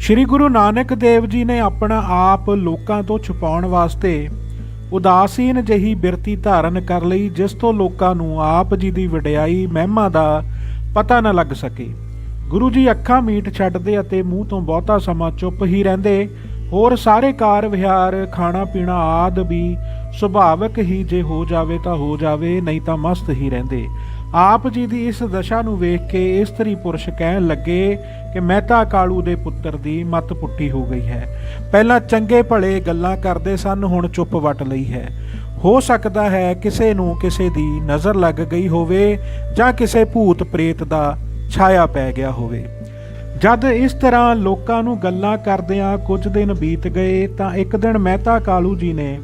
ਸ੍ਰੀ ਗੁਰੂ ਨਾਨਕ ਦੇਵ ਜੀ ਨੇ ਆਪਣਾ ਆਪ ਲੋਕਾਂ ਤੋਂ ਛੁਪਾਉਣ ਵਾਸਤੇ ਉਦਾਸੀਨ ਜਹੀ ਬਿਰਤੀ ਧਾਰਨ ਕਰ ਲਈ, ਜਿਸ ਤੋਂ ਲੋਕਾਂ ਨੂੰ ਆਪ ਜੀ ਦੀ ਵਡਿਆਈ, ਮਹਿਮਾ ਦਾ ਪਤਾ ਨਾ ਲੱਗ ਸਕੇ। ਗੁਰੂ ਜੀ ਅੱਖਾਂ ਮੀਟ ਛੱਡਦੇ ਅਤੇ ਮੂੰਹ ਤੋਂ ਬਹੁਤਾ ਸਮਾਂ ਚੁੱਪ ਹੀ ਰਹਿੰਦੇ, ਹੋਰ ਸਾਰੇ ਕਾਰ ਵਿਹਾਰ, ਖਾਣਾ ਪੀਣਾ ਆਦ ਵੀ ਸੁਭਾਵਕ ਹੀ ਜੇ ਹੋ ਜਾਵੇ ਤਾਂ ਹੋ ਜਾਵੇ, ਨਹੀਂ ਤਾਂ ਮਸਤ ਹੀ ਰਹਿੰਦੇ। ਆਪ ਜੀ ਦੀ ਇਸ ਦਸ਼ਾ ਨੂੰ ਵੇਖ ਕੇ ਇਸਤਰੀ ਪੁਰਸ਼ ਕਹਿਣ ਲੱਗੇ ਕਿ ਮਹਿਤਾ ਕਾਲੂ ਦੇ ਪੁੱਤਰ ਦੀ ਮੱਤ ਪੁੱਟੀ ਹੋ ਗਈ ਹੈ। ਪਹਿਲਾਂ ਚੰਗੇ ਭਲੇ ਗੱਲਾਂ ਕਰਦੇ ਸਨ, ਹੁਣ ਚੁੱਪ ਵਟ ਲਈ ਹੈ। ਹੋ ਸਕਦਾ ਹੈ ਕਿਸੇ ਨੂੰ ਕਿਸੇ ਦੀ ਨਜ਼ਰ ਲੱਗ ਗਈ ਹੋਵੇ ਜਾਂ ਕਿਸੇ ਭੂਤ ਪ੍ਰੇਤ ਦਾ ਛਾਇਆ ਪੈ ਗਿਆ ਹੋਵੇ। ਜਦ ਇਸ ਤਰ੍ਹਾਂ ਲੋਕਾਂ ਨੂੰ ਗੱਲਾਂ ਕਰਦਿਆਂ ਕੁਝ ਦਿਨ ਬੀਤ ਗਏ ਤਾਂ ਇੱਕ ਦਿਨ ਮਹਿਤਾ ਕਾਲੂ ਜੀ ਨੇ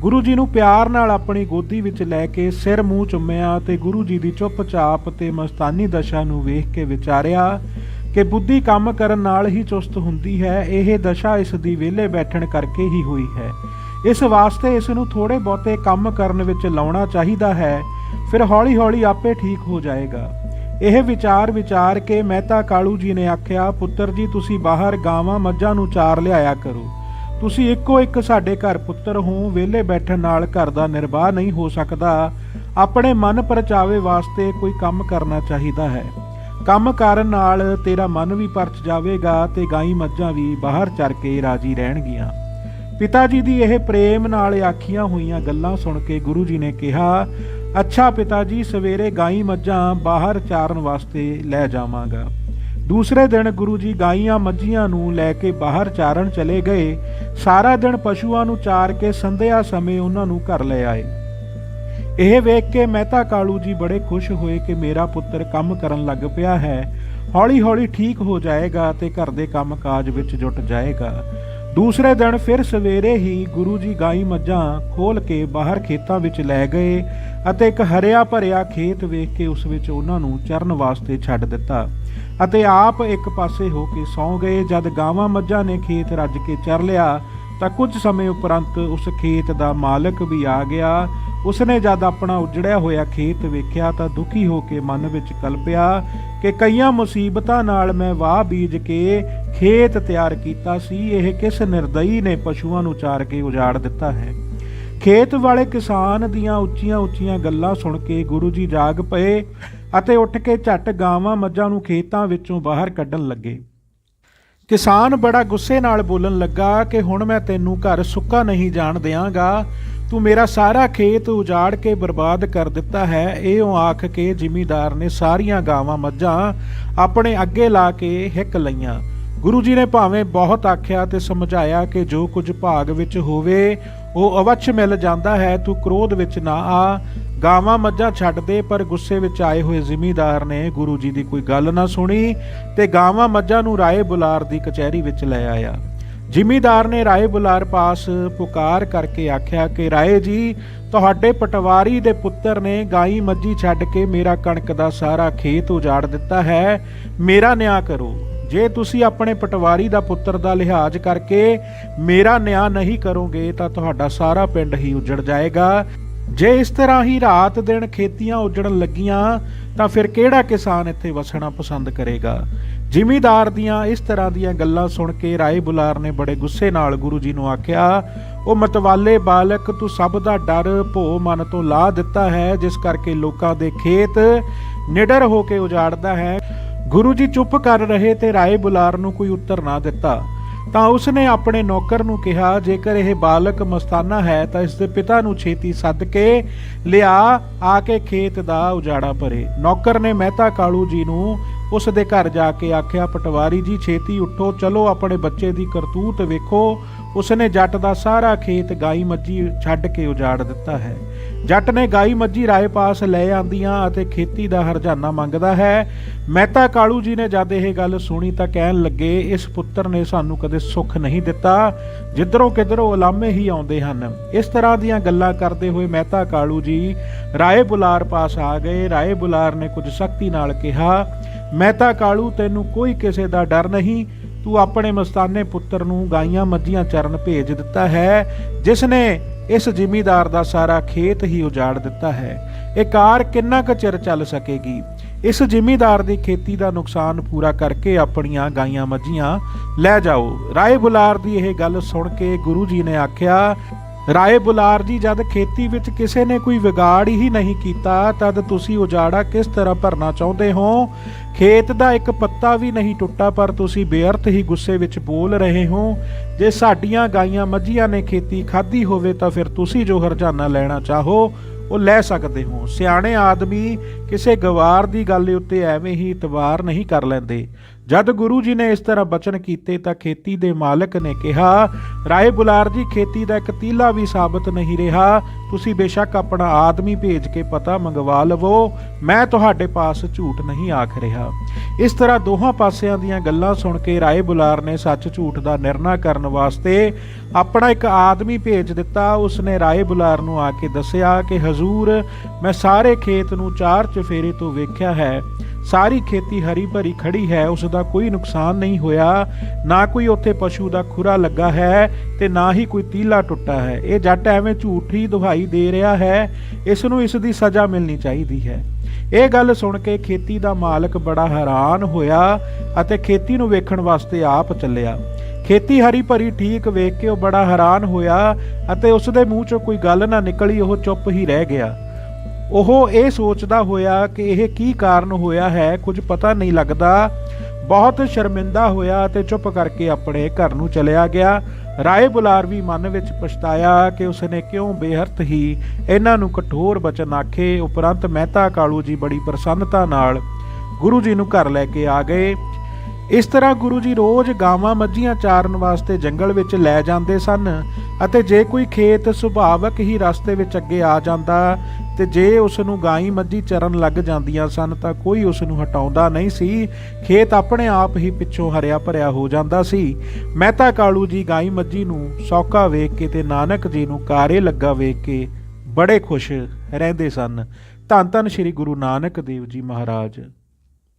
ਗੁਰੂ ਜੀ ਨੂੰ ਪਿਆਰ ਨਾਲ ਆਪਣੀ ਗੋਦੀ ਵਿੱਚ ਲੈ ਕੇ ਸਿਰ ਮੂੰਹ ਚੁੰਮਿਆ ਤੇ ਗੁਰੂ ਜੀ ਦੀ ਚੁੱਪਚਾਪ ਤੇ ਮਸਤਾਨੀ ਦਸ਼ਾ ਨੂੰ ਵੇਖ ਕੇ ਵਿਚਾਰਿਆ ਕਿ ਬੁੱਧੀ ਕੰਮ ਕਰਨ ਨਾਲ ਹੀ ਚੁਸਤ ਹੁੰਦੀ ਹੈ, ਇਹ ਦਸ਼ਾ ਇਸ ਦੀ ਵਿਹਲੇ ਬੈਠਣ ਕਰਕੇ ਹੀ ਹੋਈ ਹੈ। ਇਸ ਵਾਸਤੇ ਇਸ ਨੂੰ ਥੋੜੇ ਬਹੁਤੇ ਕੰਮ ਕਰਨ ਵਿੱਚ ਲਾਉਣਾ ਚਾਹੀਦਾ ਹੈ, ਫਿਰ ਹੌਲੀ-ਹੌਲੀ ਆਪੇ ਠੀਕ ਹੋ ਜਾਏਗਾ। ਇਹ ਵਿਚਾਰ ਵਿਚਾਰ ਕੇ ਮਹਿਤਾ ਕਾਲੂ ਜੀ ਨੇ ਆਖਿਆ, ਪੁੱਤਰ ਜੀ, ਤੁਸੀਂ ਬਾਹਰ ਗਾਵਾਂ ਮੱਝਾਂ ਨੂੰ ਚਾਰ ਲਿਆਇਆ ਕਰੋ। ਤੁਸੀਂ ਇੱਕੋ ਇੱਕ ਸਾਡੇ ਘਰ ਪੁੱਤਰ ਹੋ, ਵਿਹਲੇ ਬੈਠਣ ਨਾਲ ਘਰ ਦਾ ਨਿਰਵਾਹ ਨਹੀਂ ਹੋ ਸਕਦਾ। ਆਪਣੇ ਮਨ ਪਰਚਾਵੇ ਵਾਸਤੇ ਕੋਈ ਕੰਮ ਕਰਨਾ ਚਾਹੀਦਾ ਹੈ। ਕੰਮ ਕਰਨ ਨਾਲ ਤੇਰਾ ਮਨ ਵੀ ਪਰਚ ਜਾਵੇਗਾ ਤੇ ਗਾਈ ਮੱਝਾਂ ਵੀ ਬਾਹਰ ਚਰ ਕੇ ਰਾਜੀ ਰਹਿਣਗੀਆਂ। ਪਿਤਾ ਜੀ ਦੀ ਇਹ ਪ੍ਰੇਮ ਨਾਲ ਆਖੀਆਂ ਹੋਈਆਂ ਗੱਲਾਂ ਸੁਣ ਕੇ ਗੁਰੂ ਜੀ ਨੇ ਕਿਹਾ, ਅੱਛਾ ਪਿਤਾ ਜੀ, ਸਵੇਰੇ ਗਾਈ ਮੱਝਾਂ ਬਾਹਰ ਚਾਰਨ ਵਾਸਤੇ ਲੈ ਜਾਵਾਂਗਾ। ਦੂਸਰੇ ਦਿਨ ਗੁਰੂ ਜੀ ਗਾਈਆਂ ਮੱਝੀਆਂ ਨੂੰ ਲੈ ਕੇ ਬਾਹਰ ਚਾਰਨ ਚਲੇ ਗਏ। ਸਾਰਾ ਦਿਨ ਪਸ਼ੂਆਂ ਨੂੰ ਚਾਰ ਕੇ ਸੰਧਿਆ ਸਮੇਂ ਉਹਨਾਂ ਨੂੰ ਘਰ ਲੈ ਆਏ। ਇਹ ਵੇਖ ਕੇ ਮਹਿਤਾ ਕਾਲੂ ਜੀ ਬੜੇ ਖੁਸ਼ ਹੋਏ ਕਿ ਮੇਰਾ ਪੁੱਤਰ ਕੰਮ ਕਰਨ ਲੱਗ ਪਿਆ ਹੈ। ਹੌਲੀ-ਹੌਲੀ ਠੀਕ ਹੋ ਜਾਏਗਾ ਤੇ ਘਰ ਦੇ ਕੰਮ-ਕਾਜ ਵਿੱਚ ਜੁਟ ਜਾਏਗਾ। ਦੂਸਰੇ ਦਿਨ ਫਿਰ ਸਵੇਰੇ ਹੀ ਗੁਰੂ ਜੀ ਗਾਈ ਮੱਝਾਂ ਖੋਲ ਕੇ ਬਾਹਰ ਖੇਤਾਂ ਵਿੱਚ ਲੈ ਗਏ ਅਤੇ ਇੱਕ ਹਰਿਆ ਭਰਿਆ ਖੇਤ ਵੇਖ ਕੇ ਉਸ ਵਿੱਚ ਉਹਨਾਂ ਨੂੰ ਚਰਨ ਵਾਸਤੇ ਛੱਡ ਦਿੱਤਾ। ਅਤੇ ਆਪ ਇੱਕ ਪਾਸੇ ਹੋ ਕੇ ਸੌਂ ਗਏ। ਜਦ ਗਾਵਾਂ ਮੱਝਾਂ ਨੇ ਖੇਤ ਰੱਜ ਕੇ ਚਰ ਲਿਆ, ਤਾਂ ਕੁਝ ਸਮੇਂ ਉਪਰੰਤ ਉਸ ਖੇਤ ਦਾ ਮਾਲਕ ਵੀ ਆ ਗਿਆ। ਉਸਨੇ ਜਦ ਆਪਣਾ ਉਜੜਿਆ ਹੋਇਆ ਖੇਤ ਵੇਖਿਆ, ਤਾਂ ਦੁਖੀ ਹੋ ਕੇ ਮਨ ਵਿੱਚ ਕਲਪਿਆ ਕਿ ਕਈਆਂ ਮੁਸੀਬਤਾਂ ਨਾਲ ਮੈਂ ਵਾਹ ਬੀਜ ਕੇ ਖੇਤ ਤਿਆਰ ਕੀਤਾ ਸੀ। ਇਹ ਕਿਸ ਨਿਰਦਈ ਨੇ ਪਸ਼ੂਆਂ ਨੂੰ ਚਾਰ ਕੇ ਉਜਾੜ ਦਿੱਤਾ ਹੈ? ਖੇਤ ਵਾਲੇ ਕਿਸਾਨ ਦੀਆਂ ਉੱਚੀਆਂ ਉੱਚੀਆਂ ਗੱਲਾਂ ਸੁਣ ਕੇ ਗੁਰੂ ਜੀ ਜਾਗ ਪਏ। ਅਤੇ ਉੱਠ ਕੇ ਝੱਟ ਗਾਵਾਂ ਮੱਝਾਂ ਨੂੰ ਖੇਤਾਂ ਵਿੱਚੋਂ ਬਾਹਰ ਕੱਢਣ ਲੱਗੇ। ਕਿਸਾਨ ਬੜਾ ਗੁੱਸੇ ਨਾਲ ਬੋਲਣ ਲੱਗਾ ਕਿ ਹੁਣ ਮੈਂ ਤੈਨੂੰ ਘਰ ਸੁੱਕਾ ਨਹੀਂ ਜਾਣ ਦਿਆਂਗਾ। ਤੂੰ ਮੇਰਾ ਸਾਰਾ ਖੇਤ ਉਜਾੜ ਕੇ ਬਰਬਾਦ ਕਰ ਦਿੱਤਾ ਹੈ। ਇਹੋ ਆਖ ਕੇ ਜ਼ਿਮੀਦਾਰ ਨੇ ਸਾਰੀਆਂ ਗਾਵਾਂ ਮੱਝਾਂ ਆਪਣੇ ਅੱਗੇ ਲਾ ਕੇ ਹਿੱਕ ਲਈਆਂ। ਗੁਰੂ ਜੀ ਨੇ ਭਾਵੇਂ ਬਹੁਤ ਆਖਿਆ ਤੇ ਸਮਝਾਇਆ ਕਿ ਜੋ ਕੁਝ ਭਾਗ ਵਿੱਚ ਹੋਵੇ, ਉਹ ਅਵੱਛ ਮਿਲ ਜਾਂਦਾ ਹੈ। ਤੂੰ ਕ੍ਰੋਧ ਵਿੱਚ ਨਾ ਆ ਗਾਵਾਂ ਮੱਝਾਂ ਛੱਡਦੇ ਪਰ ਗੁੱਸੇ ਵਿੱਚ ਆਏ ਹੋਏ ਜ਼ਿਮੀਦਾਰ ਨੇ ਗੁਰੂ ਜੀ ਦੀ ਕੋਈ ਗੱਲ ਨਾ ਸੁਣੀ ਤੇ ਗਾਵਾਂ ਮੱਝਾਂ ਨੂੰ ਰਾਏ ਬੁਲਾਰ ਦੀ ਕਚਹਿਰੀ ਵਿੱਚ ਲੈ ਆਇਆ। ਜ਼ਿਮੀਦਾਰ ਨੇ ਰਾਏ ਬੁਲਾਰ ਪਾਸ ਪੁਕਾਰ ਕਰਕੇ ਆਖਿਆ ਕਿ, ਰਾਏ ਜੀ, ਤੁਹਾਡੇ ਪਟਵਾਰੀ ਦੇ ਪੁੱਤਰ ਨੇ ਗਾਈ ਮੱਝੀ ਛੱਡ ਕੇ ਮੇਰਾ ਕਣਕ ਦਾ ਸਾਰਾ ਖੇਤ ਉਜਾੜ ਦਿੱਤਾ ਹੈ। ਮੇਰਾ ਨਿਆਂ ਕਰੋ। ਜੇ ਤੁਸੀਂ ਆਪਣੇ ਪਟਵਾਰੀ ਦਾ ਪੁੱਤਰ ਦਾ ਲਿਹਾਜ਼ ਕਰਕੇ ਮੇਰਾ ਨਿਆਂ ਨਹੀਂ ਕਰੋਗੇ ਤਾਂ ਤੁਹਾਡਾ ਸਾਰਾ ਪਿੰਡ ਹੀ ਉਜੜ ਜਾਏਗਾ। ਜੇ ਇਸ ਤਰ੍ਹਾਂ ਹੀ ਰਾਤ ਦਿਨ ਖੇਤੀਆਂ ਉਜੜਨ ਲੱਗੀਆਂ, ਤਾਂ ਫਿਰ ਕਿਹੜਾ ਕਿਸਾਨ ਇੱਥੇ ਵਸਣਾ ਪਸੰਦ ਕਰੇਗਾ? ਜ਼ਿਮੀਦਾਰ ਦੀਆਂ ਇਸ ਤਰ੍ਹਾਂ ਦੀਆਂ ਗੱਲਾਂ ਸੁਣ ਕੇ ਰਾਏ ਬੁਲਾਰ ਨੇ ਬੜੇ ਗੁੱਸੇ ਨਾਲ ਗੁਰੂ ਜੀ ਨੂੰ ਆਖਿਆ, ਉਹ ਮਤਵਾਲੇ ਬਾਲਕ, ਤੂੰ ਸਭ ਦਾ ਡਰ ਭੋ ਮਨ ਤੋਂ ਲਾ ਦਿੱਤਾ ਹੈ, ਜਿਸ ਕਰਕੇ ਲੋਕਾਂ ਦੇ ਖੇਤ ਨਿਡਰ ਹੋ ਕੇ ਉਜਾੜਦਾ ਹੈ। ਗੁਰੂ ਜੀ ਚੁੱਪ ਕਰ ਰਹੇ ਤੇ ਰਾਏ ਬੁਲਾਰ ਨੂੰ ਕੋਈ ਉੱਤਰ ਨਾ ਦਿੱਤਾ। ਤਾਂ ਉਸਨੇ ਆਪਣੇ ਨੌਕਰ ਨੂੰ ਕਿਹਾ, ਜੇਕਰ ਇਹ ਬਾਲਕ ਮਸਤਾਨਾ ਹੈ, ਤਾਂ ਇਸ ਦੇ ਪਿਤਾ ਨੂੰ ਛੇਤੀ ਸੱਦ ਕੇ ਲਿਆ, ਆ ਕੇ ਖੇਤ ਦਾ ਉਜਾੜਾ ਭਰੇ। ਨੌਕਰ ਨੇ ਮਹਿਤਾ ਕਾਲੂ ਜੀ ਨੂੰ ਉਸ ਦੇ ਘਰ ਜਾ ਕੇ ਆਖਿਆ, ਪਟਵਾਰੀ ਜੀ, ਛੇਤੀ ਉੱਠੋ, ਚਲੋ ਆਪਣੇ ਬੱਚੇ ਦੀ ਕਰਤੂਤ ਵੇਖੋ। ਉਸਨੇ ਜੱਟ ਦਾ ਸਾਰਾ ਖੇਤ ਗਾਈ ਮੱਝੀ ਛੱਡ ਕੇ ਉਜਾੜ ਦਿੱਤਾ ਹੈ। ਜੱਟ ਨੇ ਗਾਈ ਮੱਝੀ ਰਾਏ ਪਾਸ ਲੈ ਆਂਦੀਆਂ ਅਤੇ ਖੇਤੀ ਦਾ ਹਰਜਾਨਾ ਮੰਗਦਾ ਹੈ। ਮਹਿਤਾ ਕਾਲੂ ਜੀ ਨੇ ਜਦ ਇਹ ਗੱਲ ਸੁਣੀ ਤਾਂ ਕਹਿਣ ਲੱਗੇ, ਇਸ ਪੁੱਤਰ ਨੇ ਸਾਨੂੰ ਕਦੇ ਸੁੱਖ ਨਹੀਂ ਦਿੱਤਾ। ਜਿੱਧਰੋਂ ਕਿਧਰੋਂ ਉਲਾਮੇ ਹੀ ਆਉਂਦੇ ਹਨ। ਇਸ ਤਰ੍ਹਾਂ ਦੀਆਂ ਗੱਲਾਂ ਕਰਦੇ ਹੋਏ ਮਹਿਤਾ ਕਾਲੂ ਜੀ ਰਾਏ ਬੁਲਾਰ ਪਾਸ ਆ ਗਏ। ਰਾਏ ਬੁਲਾਰ ਨੇ ਕੁਝ ਸਖਤੀ ਨਾਲ ਕਿਹਾ, ਮਹਿਤਾ ਕਾਲੂ, ਤੈਨੂੰ ਕੋਈ ਕਿਸੇ ਦਾ ਡਰ ਨਹੀਂ। ਤੂੰ ਆਪਣੇ ਮਸਤਾਨੇ ਪੁੱਤਰ ਨੂੰ ਗਾਈਆਂ ਮੱਝੀਆਂ ਚਰਨ ਭੇਜ ਦਿੱਤਾ ਹੈ ਜਿਸ ਨੇ ਇਸ ਜ਼ਿਮੀਦਾਰ ਦਾ ਸਾਰਾ ਖੇਤ ਹੀ ਉਜਾੜ ਦਿੱਤਾ ਹੈ। ਇਹ ਕਾਰ ਕਿੰਨਾ ਕੁ ਚਿਰ ਚੱਲ ਸਕੇਗੀ? ਇਸ ਜ਼ਿਮੀਦਾਰ ਦੀ ਖੇਤੀ ਦਾ ਨੁਕਸਾਨ ਪੂਰਾ ਕਰਕੇ ਆਪਣੀਆਂ ਗਾਈਆਂ ਮੱਝੀਆਂ ਲੈ ਜਾਓ। ਰਾਏ ਬੁਲਾਰ ਦੀ ਇਹ ਗੱਲ ਸੁਣ ਕੇ ਗੁਰੂ ਜੀ ਨੇ ਆਖਿਆ ਰਾਏ ਬੁਲਾਰ ਜੀ, ਜਦ ਖੇਤੀ ਵਿੱਚ ਕਿਸੇ ਨੇ ਕੋਈ ਵਿਗਾੜ ਹੀ ਨਹੀਂ ਕੀਤਾ, ਤਦ ਤੁਸੀਂ ਉਜਾੜਾ ਕਿਸ ਤਰ੍ਹਾਂ ਭਰਨਾ ਚਾਹੁੰਦੇ ਹੋ? ਖੇਤ ਦਾ ਇੱਕ ਪੱਤਾ ਵੀ ਨਹੀਂ ਟੁੱਟਾ, ਪਰ ਤੁਸੀਂ ਬੇਅਰਥ ਹੀ ਗੁੱਸੇ ਵਿੱਚ ਬੋਲ ਰਹੇ ਹੋ। ਜੇ ਸਾਡੀਆਂ ਗਾਈਆਂ ਮੱਝੀਆਂ ਨੇ ਖੇਤੀ ਖਾਧੀ ਹੋਵੇ, ਤਾਂ ਫਿਰ ਤੁਸੀਂ ਜੋ ਹਰਜਾਨਾ ਲੈਣਾ ਚਾਹੋ ਉਹ ਲੈ ਸਕਦੇ ਹੋ। ਸਿਆਣੇ ਆਦਮੀ ਕਿਸੇ ਗਵਾਰ ਦੀ ਗੱਲ ਉੱਤੇ ਐਵੇਂ ਹੀ ਇਤਵਾਰ ਨਹੀਂ ਕਰ ਲੈਂਦੇ। ਜਦ ਗੁਰੂ ਜੀ ਨੇ ਇਸ ਤਰ੍ਹਾਂ ਬਚਨ ਕੀਤੇ ਤਾਂ ਖੇਤੀ ਦੇ ਮਾਲਕ ਨੇ ਕਿਹਾ, ਰਾਏ ਬੁਲਾਰ ਜੀ, ਖੇਤੀ ਦਾ ਇੱਕ ਤੀਲਾ ਵੀ ਸਾਬਤ ਨਹੀਂ ਰਿਹਾ। ਤੁਸੀਂ ਬੇਸ਼ੱਕ ਆਪਣਾ ਆਦਮੀ ਭੇਜ ਕੇ ਪਤਾ ਮੰਗਵਾ ਲਵੋ। ਮੈਂ ਤੁਹਾਡੇ ਪਾਸ ਝੂਠ ਨਹੀਂ ਆਖ ਰਿਹਾ। ਇਸ ਤਰ੍ਹਾਂ ਦੋਹਾਂ ਪਾਸਿਆਂ ਦੀਆਂ ਗੱਲਾਂ ਸੁਣ ਕੇ ਰਾਏ ਬੁਲਾਰ ਨੇ ਸੱਚ ਝੂਠ ਦਾ ਨਿਰਣਾ ਕਰਨ ਵਾਸਤੇ ਆਪਣਾ ਇੱਕ ਆਦਮੀ ਭੇਜ ਦਿੱਤਾ। ਉਸਨੇ ਰਾਏ ਬੁਲਾਰ ਨੂੰ ਆ ਕੇ ਦੱਸਿਆ ਕਿ, ਹਜ਼ੂਰ, ਮੈਂ ਸਾਰੇ ਖੇਤ ਨੂੰ ਚਾਰ ਚਫੇਰੇ ਤੋਂ ਵੇਖਿਆ ਹੈ। ਸਾਰੀ ਖੇਤੀ ਹਰੀ ਭਰੀ ਖੜੀ ਹੈ। ਉਸ ਦਾ ਕੋਈ ਨੁਕਸਾਨ ਨਹੀਂ ਹੋਇਆ। ਨਾ ਕੋਈ ਉੱਥੇ ਪਸ਼ੂ ਦਾ ਖੁਰਾ ਲੱਗਾ ਹੈ ਤੇ ਨਾ ਹੀ ਕੋਈ ਤੀਲਾ ਟੁੱਟਾ ਹੈ। ਇਹ ਜੱਟ ਐਵੇਂ ਝੂਠੀ ਦੁਹਾਈ ਦੇ ਰਿਹਾ ਹੈ। ਇਸ ਨੂੰ ਇਸ ਦੀ ਸਜ਼ਾ ਮਿਲਣੀ ਚਾਹੀਦੀ ਹੈ। ਇਹ ਗੱਲ ਸੁਣ ਕੇ ਖੇਤੀ ਦਾ ਮਾਲਕ ਬੜਾ ਹੈਰਾਨ ਹੋਇਆ ਅਤੇ ਖੇਤੀ ਨੂੰ ਵੇਖਣ ਵਾਸਤੇ ਆਪ ਚੱਲਿਆ। ਖੇਤੀ ਹਰੀ ਭਰੀ ਠੀਕ ਵੇਖ ਕੇ ਉਹ ਬੜਾ ਹੈਰਾਨ ਹੋਇਆ ਅਤੇ ਉਸ ਦੇ ਮੂੰਹ ਚੋਂ ਕੋਈ ਗੱਲ ਨਾ ਨਿਕਲੀ, ਉਹ ਚੁੱਪ ਹੀ ਰਹਿ ਗਿਆ। ਉਹ ਇਹ ਸੋਚਦਾ ਹੋਇਆ ਕਿ ਇਹ ਕੀ ਕਾਰਨ ਹੋਇਆ ਹੈ, ਕੁਝ ਪਤਾ ਨਹੀਂ ਲੱਗਦਾ। ਬਹੁਤ ਸ਼ਰਮਿੰਦਾ ਹੋਇਆ ਅਤੇ ਚੁੱਪ ਕਰਕੇ ਆਪਣੇ ਘਰ ਨੂੰ ਚਲਿਆ ਗਿਆ। ਰਾਏ ਬੁਲਾਰ ਵੀ ਮਨ ਵਿੱਚ ਪਛਤਾਇਆ ਕਿ ਉਸਨੇ ਕਿਉਂ ਬੇਹਰਤ ਹੀ ਇਹਨਾਂ ਨੂੰ ਕਠੋਰ ਬਚਨ ਆਖੇ। ਉਪਰੰਤ ਮਹਿਤਾ ਕਾਲੂ ਜੀ ਬੜੀ ਪ੍ਰਸੰਨਤਾ ਨਾਲ ਗੁਰੂ ਜੀ ਨੂੰ ਘਰ ਲੈ ਕੇ ਆ ਗਏ। ਇਸ ਤਰ੍ਹਾਂ ਗੁਰੂ ਜੀ ਰੋਜ਼ ਗਾਵਾਂ ਮੱਝੀਆਂ ਚਾਰਨ ਵਾਸਤੇ ਜੰਗਲ ਵਿੱਚ ਲੈ ਜਾਂਦੇ ਸਨ ਅਤੇ ਜੇ ਕੋਈ ਖੇਤ ਸੁਭਾਵਕ ਹੀ ਰਸਤੇ ਵਿੱਚ ਅੱਗੇ ਆ ਜਾਂਦਾ ਤੇ ਜੇ ਉਸ ਨੂੰ ਗਾਈ ਮੱਝੀ ਚਰਨ ਲੱਗ ਜਾਂਦੀਆਂ ਸਨ ਤਾਂ ਕੋਈ ਉਸ ਨੂੰ ਹਟਾਉਂਦਾ ਨਹੀਂ ਸੀ। ਖੇਤ ਆਪਣੇ ਆਪ ਹੀ ਪਿੱਛੋਂ ਹਰਿਆ ਭਰਿਆ ਹੋ ਜਾਂਦਾ ਸੀ। ਮਹਿਤਾ ਕਾਲੂ ਜੀ ਗਾਈ ਮੱਝੀ ਨੂੰ ਸੌਕਾ ਵੇਖ ਕੇ ਤੇ ਨਾਨਕ ਜੀ ਨੂੰ ਕਾਰੇ ਲੱਗਾ ਵੇਖ ਕੇ ਬੜੇ ਖੁਸ਼ ਰਹਿੰਦੇ ਸਨ। ਧੰਨ ਧੰਨ ਸ੍ਰੀ ਗੁਰੂ ਨਾਨਕ ਦੇਵ ਜੀ ਮਹਾਰਾਜ।